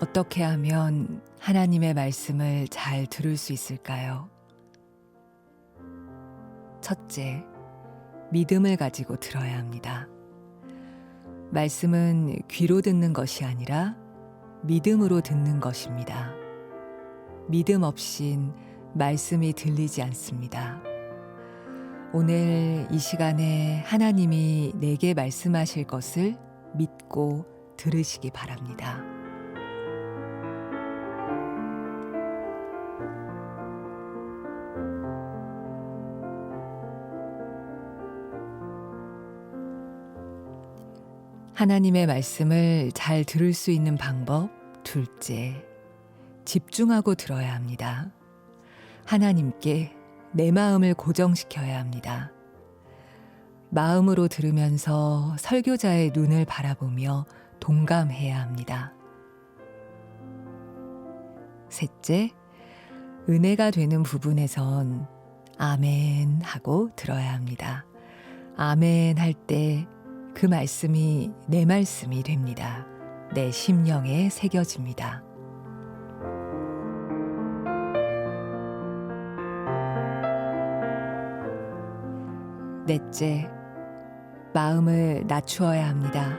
어떻게 하면 하나님의 말씀을 잘 들을 수 있을까요? 첫째, 믿음을 가지고 들어야 합니다. 말씀은 귀로 듣는 것이 아니라 믿음으로 듣는 것입니다. 믿음 없인 말씀이 들리지 않습니다. 오늘 이 시간에 하나님이 내게 말씀하실 것을 믿고 들으시기 바랍니다. 하나님의 말씀을 잘 들을 수 있는 방법 둘째, 집중하고 들어야 합니다. 하나님께 내 마음을 고정시켜야 합니다. 마음으로 들으면서 설교자의 눈을 바라보며 동감해야 합니다. 셋째, 은혜가 되는 부분에선 아멘 하고 들어야 합니다. 아멘 할 때 그 말씀이 내 말씀이 됩니다. 내 심령에 새겨집니다. 넷째, 마음을 낮추어야 합니다.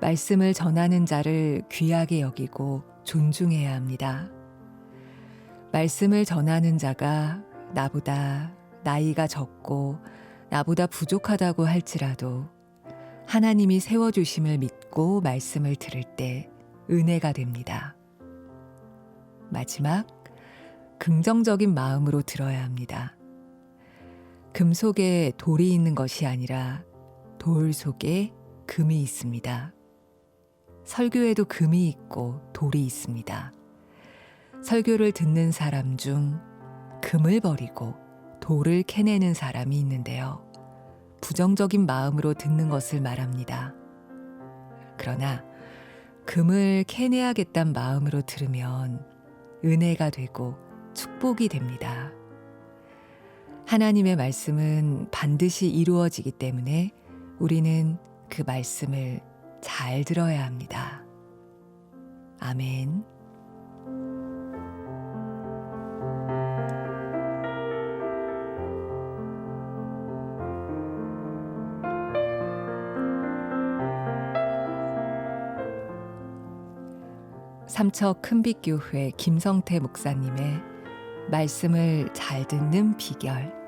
말씀을 전하는 자를 귀하게 여기고 존중해야 합니다. 말씀을 전하는 자가 나보다 나이가 적고 나보다 부족하다고 할지라도 하나님이 세워주심을 믿고 말씀을 들을 때 은혜가 됩니다. 마지막, 긍정적인 마음으로 들어야 합니다. 금 속에 돌이 있는 것이 아니라 돌 속에 금이 있습니다. 설교에도 금이 있고 돌이 있습니다. 설교를 듣는 사람 중 금을 버리고 돌을 캐내는 사람이 있는데요. 부정적인 마음으로 듣는 것을 말합니다. 그러나 금을 캐내야겠단 마음으로 들으면 은혜가 되고 축복이 됩니다. 하나님의 말씀은 반드시 이루어지기 때문에 우리는 그 말씀을 잘 들어야 합니다. 아멘. 삼척 큰빛교회 김성태 목사님의 말씀을 잘 듣는 비결